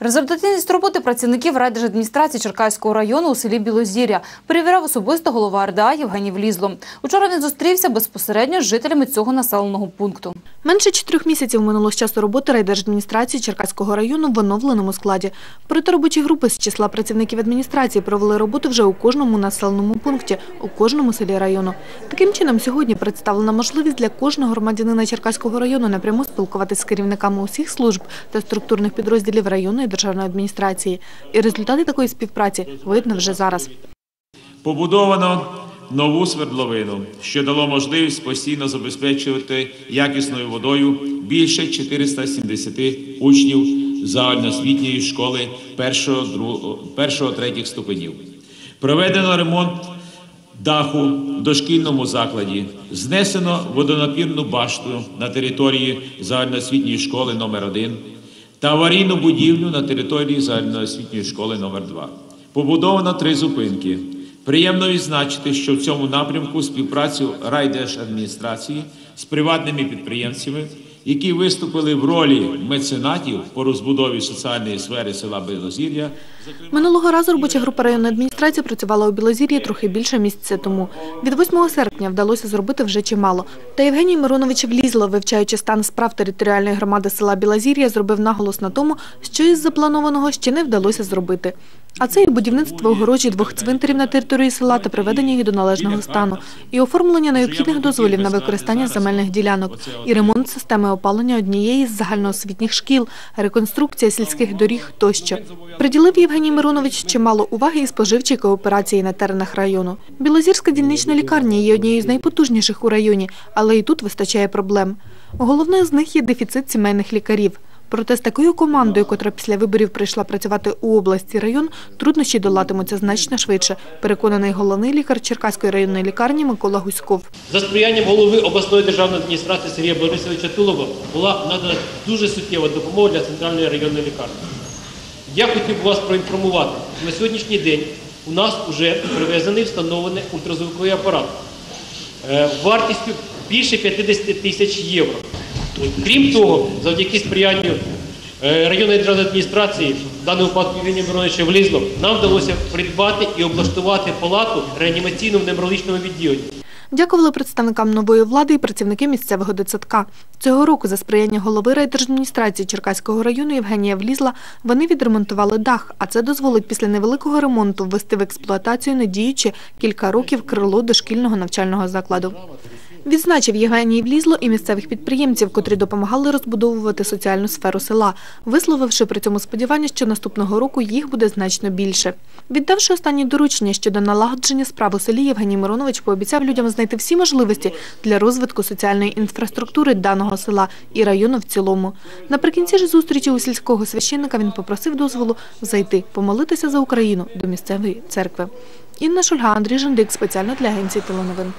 Результативність роботи працівників райдержадміністрації Черкаського району у селі Білозір'я перевіряв особисто голова РДА Євгеній Влізло. Учора він зустрівся безпосередньо з жителями цього населеного пункту. Менше чотирьох місяців минуло з часу роботи райдержадміністрації Черкаського району в оновленому складі. Проте робочі групи з числа працівників адміністрації провели роботу вже у кожному населеному пункті, у кожному селі району. Таким чином, сьогодні представлена можливість для кожного громадянина Черкаського району напряму спілкуватися з керівниками усіх служб та структурних підрозділів районної державної адміністрації. І результати такої співпраці видно вже зараз. Побудовано нову свердловину, що дало можливість постійно забезпечувати якісною водою більше 470 учнів загальноосвітньої школи 1-3 ступенів. Проведено ремонт даху в дошкільному закладі, знесено водонапірну башту на території загальноосвітньої школи номер 1 та аварійну будівлю на території загальноосвітньої школи номер 2 Побудовано три зупинки. Приємно відзначити, що в цьому напрямку співпрацю райдержадміністрації з приватними підприємцями, які виступили в ролі меценатів по розбудові соціальної сфери села Білозір'я, Минулого разу робоча група районної адміністрації працювала у Білозір'ї трохи більше місяця тому. Від 8 серпня вдалося зробити вже чимало. Та Євгеній Миронович Влізло, вивчаючи стан справ територіальної громади села Білозір'я, зробив наголос на тому, що із запланованого ще не вдалося зробити. А це і будівництво огорожі двох цвинтарів на території села та приведення їх до належного стану, і оформлення необхідних дозволів на використання земельних ділянок, і ремонт системи опалення однієї з загальноосвітніх шкіл, реконструкція сільських доріг тощо. Приділив Євгеній Миронович чимало уваги і споживчій кооперації на теренах району. Білозірська дільнична лікарня є однією з найпотужніших у районі, але і тут вистачає проблем. Головною з них є дефіцит сімейних лікарів. Проте з такою командою, котра після виборів прийшла працювати у області район, труднощі долатимуться значно швидше, переконаний головний лікар Черкаської районної лікарні Микола Гуськов. За сприянням голови обласної державної адміністрації Сергія Борисовича Тулова була надана дуже суттєва допомога для центральної районної лікарні. Я хотів би вас проінформувати, що на сьогоднішній день у нас вже привезений встановлений ультразвуковий апарат е, вартістю більше 50 тисяч євро. Крім того, завдяки сприянню е, районної державної адміністрації, в даному випадку Євгенія Мироновича Влізло, нам вдалося придбати і облаштувати палату реанімаційну в неврологічному відділенні. Дякували представникам нової влади і працівники місцевого дитсадка. Цього року за сприяння голови райдержадміністрації Черкаського району Євгенія Влізла вони відремонтували дах, а це дозволить після невеликого ремонту ввести в експлуатацію недіюче кілька років крило дошкільного навчального закладу. Відзначив Євгеній Влізло і місцевих підприємців, котрі допомагали розбудовувати соціальну сферу села, висловивши при цьому сподівання, що наступного року їх буде значно більше. Віддавши останні доручення щодо налагодження справ у селі, Євгеній Миронович пообіцяв людям знайти всі можливості для розвитку соціальної інфраструктури даного села і району в цілому. Наприкінці ж зустрічі у сільського священника він попросив дозволу зайти помолитися за Україну до місцевої церкви. Інна Шульга, Андрій Жандик спеціально для агенції теленовин.